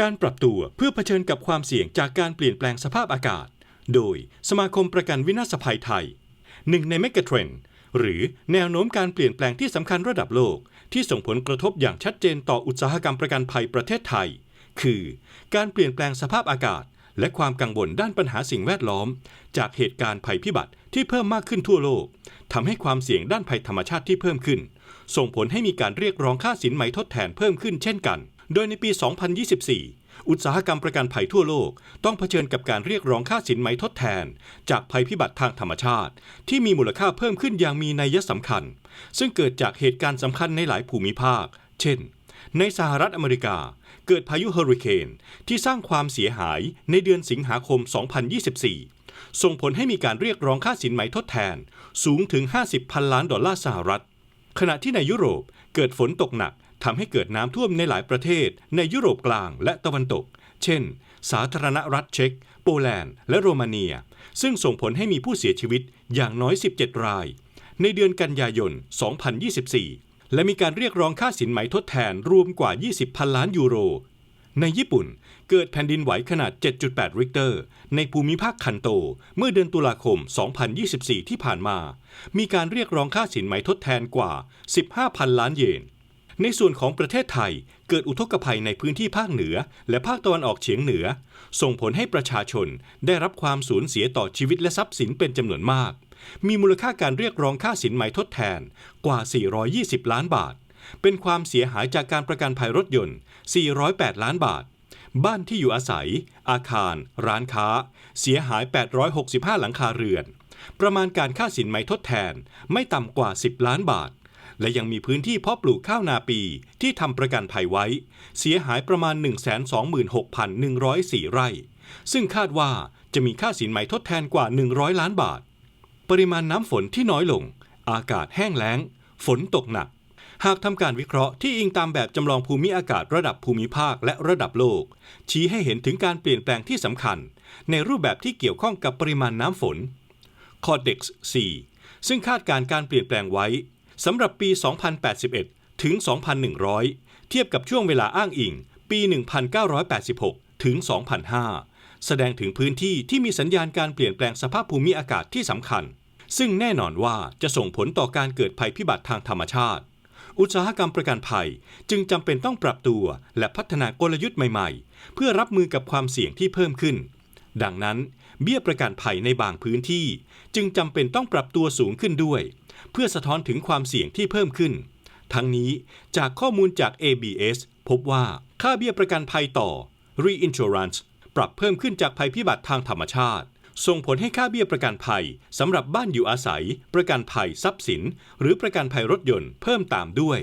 การปรับตัวเพื่อเผชิญกับความเสี่ยงจากการเปลี่ยนแปลงสภาพอากาศ โดยสมาคมประกันวินาศภัยไทย หนึ่งในเมกะเทรนด์หรือแนวโน้มการเปลี่ยนแปลงที่สำคัญระดับโลก ที่ส่งผลกระทบอย่างชัดเจนต่ออุตสาหกรรมประกันภัยประเทศไทย คือ การเปลี่ยนแปลงสภาพอากาศ และความกังวลด้านปัญหาสิ่งแวดล้อม จากเหตุการณ์ภัยพิบัติที่เพิ่มมากขึ้นทั่วโลกทำให้ความเสี่ยงด้านภัยธรรมชาติที่เพิ่มขึ้น ส่งผลให้มีการเรียกร้องค่าสินไหมทดแทนเพิ่มขึ้นเช่นกัน โดยในปี 2024 อุตสาหกรรมประกันภัยทั่วโลก ต้องเผชิญกับการเรียกร้องค่าสินไหมทดแทน จากภัยพิบัติทางธรรมชาติ ที่มีมูลค่าเพิ่มขึ้นอย่างมีนัยสำคัญ ซึ่งเกิดจากเหตุการณ์สำคัญในหลายภูมิภาค เช่น ในสหรัฐอเมริกา เกิดพายุเฮอริเคนที่สร้างความเสียหายในเดือนสิงหาคม 2024 ส่งผลให้มีการเรียกร้องค่าสินไหมทดแทน สูงถึง 50 พันล้านดอลลาร์สหรัฐ ขณะที่ในยุโรปเกิดฝนตกหนัก ทำให้เกิดน้ำท่วมในหลายประเทศ ในยุโรปกลางและตะวันตก เช่น สาธารณรัฐเช็ก โปแลนด์ และโรมาเนีย ซึ่งส่งผลให้มีผู้เสียชีวิตอย่างน้อย 17 ราย ในเดือนกันยายน 2024 และมีการเรียกร้องค่าสินไหมทดแทนรวมกว่า 20 พันล้านยูโร ในญี่ปุ่นเกิดแผ่นดินไหวขนาด 7.8 ริกเตอร์ ในภูมิภาคคันโต เมื่อเดือนตุลาคม 2024 ที่ผ่านมา มีการเรียกร้องค่าสินไหมทดแทนกว่า 15พันล้านเยน ในส่วนของประเทศไทยเกิดอุทกภัยในพื้นที่ภาคเหนือ และภาคตะวันออกเฉียงเหนือ ส่งผลให้ประชาชนได้รับความสูญเสียต่อชีวิตและทรัพย์สินเป็นจำนวนมาก มีมูลค่าการเรียกร้องค่าสินไหมทดแทนกว่า 420 ล้านบาท เป็นความเสียหายจากการประกันภัยรถยนต์ 408 ล้านบาท บ้านที่อยู่อาศัย อาคาร ร้านค้า เสียหาย 865 หลังคาเรือน ประมาณการค่าสินไหมทดแทนไม่ต่ำกว่า 10 ล้านบาท และยังมีพื้นที่เพาะปลูกข้าวนาปีที่ทำประกันภัยไว้ เสียหายประมาณ 126,104 ไร่ ซึ่งคาดว่าจะมีค่าสินไหมทดแทนกว่า 100 ล้านบาท ปริมาณน้ำฝนที่น้อยลง อากาศแห้งแล้ง ฝนตกหนัก หากทำการวิเคราะห์ที่อิงตามแบบจำลองภูมิอากาศระดับภูมิภาคและระดับโลก ชี้ให้เห็นถึงการเปลี่ยนแปลงที่สำคัญ ในรูปแบบที่เกี่ยวข้องกับปริมาณน้ำฝน Codex 4ซึ่งคาดการณ์การเปลี่ยนแปลงไว้ สำหรับปี 2081 ถึง 2100 เทียบกับช่วงเวลาอ้างอิง ปี 1986 ถึง 2005 แสดงถึงพื้นที่ที่มีสัญญาณการเปลี่ยนแปลงสภาพภูมิอากาศที่สำคัญ ซึ่งแน่นอนว่าจะส่งผลต่อการเกิดภัยพิบัติทางธรรมชาติ อุตสาหกรรมประกันภัยจึงจำเป็นต้องปรับตัวและพัฒนากลยุทธ์ใหม่ๆ เพื่อรับมือกับความเสี่ยงที่เพิ่มขึ้น ดังนั้นเบี้ยประกันภัยในบางพื้นที่ จึงจำเป็นต้องปรับตัวสูงขึ้นด้วย เพื่อสะท้อนถึงความเสี่ยงที่เพิ่มขึ้น ทั้งนี้จากข้อมูลจาก ABS พบว่าค่าเบี้ยประกันภัยต่อ Reinsurance ปรับเพิ่มขึ้นจากภัยพิบัติทางธรรมชาติ ส่งผลให้ค่าเบี้ยประกันภัยสำหรับบ้านอยู่อาศัย ประกันภัยทรัพย์สิน หรือประกันภัยรถยนต์เพิ่มตามด้วย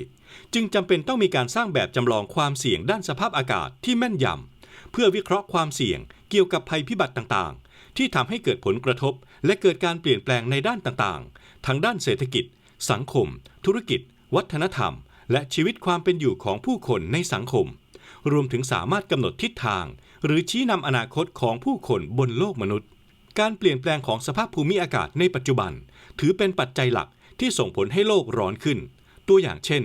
จึงจำเป็นต้องมีการสร้างแบบจำลองความเสี่ยงด้านสภาพอากาศที่แม่นยำเพื่อวิเคราะห์ความเสี่ยงเกี่ยวกับภัยพิบัติต่างๆ ที่ทำให้เกิดผลกระทบ และเกิดการเปลี่ยนแปลงในด้านต่างๆ ทั้งด้านเศรษฐกิจ สังคม ธุรกิจ วัฒนธรรม และชีวิตความเป็นอยู่ของผู้คนในสังคม รวมถึงสามารถกำหนดทิศทาง หรือชี้นำอนาคตของผู้คนบนโลกมนุษย์ การเปลี่ยนแปลงของสภาพภูมิอากาศในปัจจุบัน ถือเป็นปัจจัยหลักที่ส่งผลให้โลกร้อนขึ้น ตัวอย่างเช่น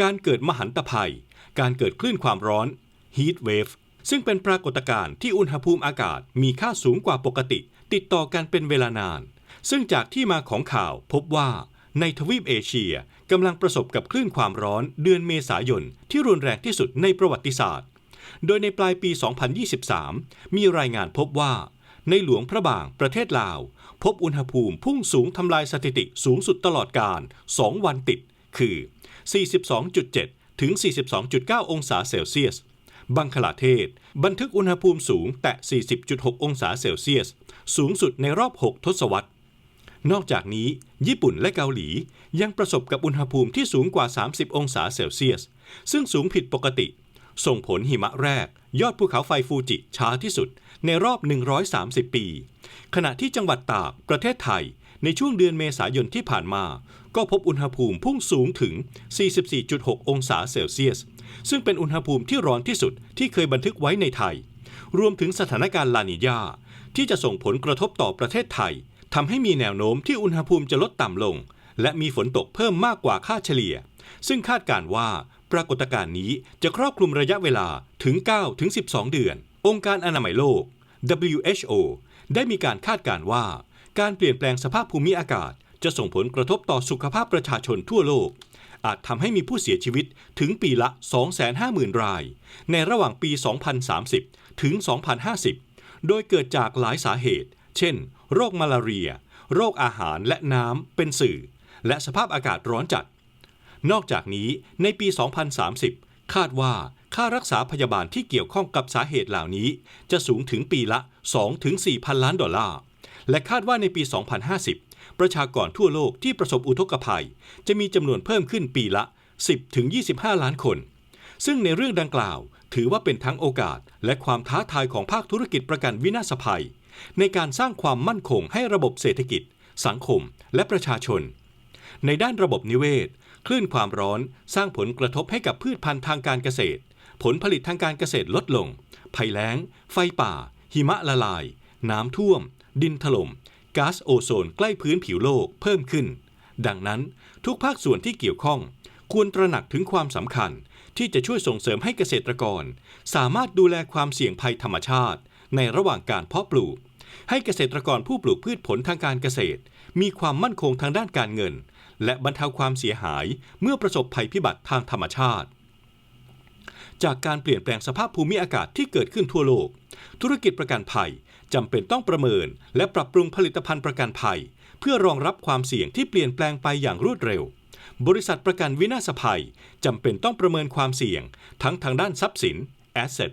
การเกิดมหันตภัย การเกิดคลื่นความร้อน heat wave ซึ่งเป็นปรากฏการณ์ที่อุณหภูมิอากาศมีค่าสูงกว่าปกติ ติดต่อกันเป็นเวลานาน ซึ่งจากที่มาของข่าวพบว่าในทวีปเอเชียกำลังประสบกับคลื่นความร้อนเดือนเมษายนที่รุนแรงที่สุดในประวัติศาสตร์ โดยในปลายปี 2023 มีรายงานพบว่า ในหลวงพระบางประเทศลาว พบอุณหภูมิพุ่งสูงทำลายสถิติสูงสุดตลอดการ 2 วันติด คือ 42.7 ถึง 42.9 องศาเซลเซียส บังคลาเทศ บันทึกอุณหภูมิสูงแตะ40.6 องศาเซลเซียส สูงสุดในรอบ 6 ทศวรรษ นอกจากนี้ ญี่ปุ่นและเกาหลียังประสบกับอุณหภูมิที่สูงกว่า 30 องศาเซลเซียส ซึ่งสูงผิดปกติ ส่งผลหิมะแรก ยอดภูเขาไฟฟูจิช้าที่สุด ในรอบ 130 ปี ขณะที่จังหวัดตากประเทศไทยในช่วงเดือนเมษายนที่ผ่านมา ก็พบอุณหภูมิพุ่งสูงถึง 44.6 องศาเซลเซียส ซึ่งเป็นอุณหภูมิที่ร้อนที่สุดที่เคยบันทึกไว้ในไทย รวมถึงสถานการณ์ลานิญาที่จะส่งผลกระทบต่อประเทศไทยทำให้มีแนวโน้มที่อุณหภูมิจะลดต่ำลง และมีฝนตกเพิ่มมากกว่าค่าเฉลี่ย ซึ่งคาดการว่าปรากฏการณ์นี้จะครอบคลุมระยะเวลาถึง 9 ถึง 12 เดือน องค์การอนามัยโลก WHO ได้มีการคาดการว่า การเปลี่ยนแปลงสภาพภูมิอากาศ จะส่งผลกระทบต่อสุขภาพประชาชนทั่วโลก อาจทำให้มีผู้เสียชีวิตถึงปีละ 250,000 ราย ในระหว่างปี 2030 ถึง 2050 โดยเกิดจากหลายสาเหตุ เช่น โรคมาลาเรีย โรคอาหารและน้ำเป็นสื่อ และสภาพอากาศร้อนจัด นอกจากนี้ในปี 2030 คาดว่าค่ารักษาพยาบาลที่เกี่ยวข้องกับสาเหตุเหล่านี้ จะสูงถึงปีละ 2-4 พันล้านดอลลาร์ และคาดว่าในปี 2050 ประชากรทั่วโลกที่ประสบอุทกภัย จะมีจำนวนเพิ่มขึ้นปีละ 10-25 ล้านคน ซึ่งในเรื่องดังกล่าว ถือว่าเป็นทั้งโอกาส และความท้าทายของภาคธุรกิจประกันวินาศภัย ในการสร้างความมั่นคงให้ระบบเศรษฐกิจ สังคม และประชาชน ในด้านระบบนิเวศ คลื่นความร้อนสร้างผลกระทบให้กับพืชพันธุ์ทางการเกษตร ผลผลิตทางการเกษตรลดลง ภัยแล้ง ไฟป่า หิมะละลาย น้ำท่วม ดินถล่ม ก๊าซโอโซนใกล้พื้นผิวโลกเพิ่มขึ้น ดังนั้นทุกภาคส่วนที่เกี่ยวข้อง ควรตระหนักถึงความสำคัญ ที่จะช่วยส่งเสริมให้เกษตรกร สามารถดูแลความเสี่ยงภัยธรรมชาติ ในระหว่างการเพาะปลูก ให้เกษตรกรผู้ปลูกพืชผลทางการเกษตร มีความมั่นคงทางด้านการเงิน และบรรเทาความเสียหายเมื่อประสบภัยพิบัติทางธรรมชาติจากการเปลี่ยนแปลงสภาพภูมิอากาศที่เกิดขึ้นทั่วโลก ธุรกิจประกันภัย จำเป็นต้องประเมิน และปรับปรุงผลิตภัณฑ์ประกันภัย เพื่อรองรับความเสี่ยงที่เปลี่ยนแปลงไปอย่างรวดเร็ว บริษัทประกันวินาศภัยจำเป็นต้องประเมินความเสี่ยง ทั้งทางด้านทรัพย์สิน asset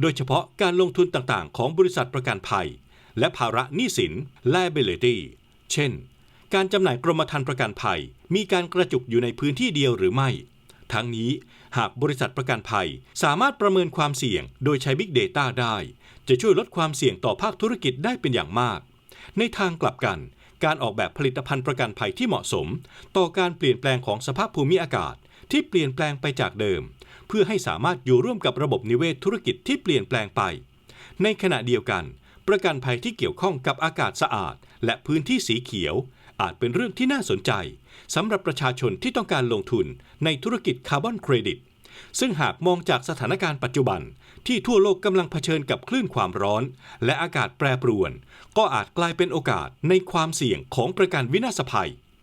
โดยเฉพาะการลงทุนต่างๆ ของบริษัทประกันภัย และภาระหนี้สิน liability เช่น การจำหน่ายกรมธรรม์ประกันภัย มีการกระจุกอยู่ในพื้นที่เดียวหรือไม่ ทั้งนี้หากบริษัทประกันภัยสามารถประเมินความเสี่ยงโดยใช้ Big Data ได้ จะช่วยลดความเสี่ยงต่อภาคธุรกิจได้เป็นอย่างมาก ในทางกลับกัน การออกแบบผลิตภัณฑ์ประกันภัยที่เหมาะสม ต่อการเปลี่ยนแปลงของสภาพภูมิอากาศที่เปลี่ยนแปลงไปจากเดิม เพื่อให้สามารถอยู่ร่วมกับระบบนิเวศธุรกิจที่เปลี่ยนแปลงไป ในขณะเดียวกัน ประกันภัยที่เกี่ยวข้องกับอากาศสะอาด และพื้นที่สีเขียว อาจเป็นเรื่องที่น่าสนใจสำหรับประชาชนที่ต้องการลงทุนในธุรกิจคาร์บอนเครดิต ซึ่งหากมองจากสถานการณ์ปัจจุบัน ที่ทั่วโลกกำลังเผชิญกับคลื่นความร้อน และอากาศแปรปรวน ก็อาจกลายเป็นโอกาสในความเสี่ยงของประกันวินาศภัย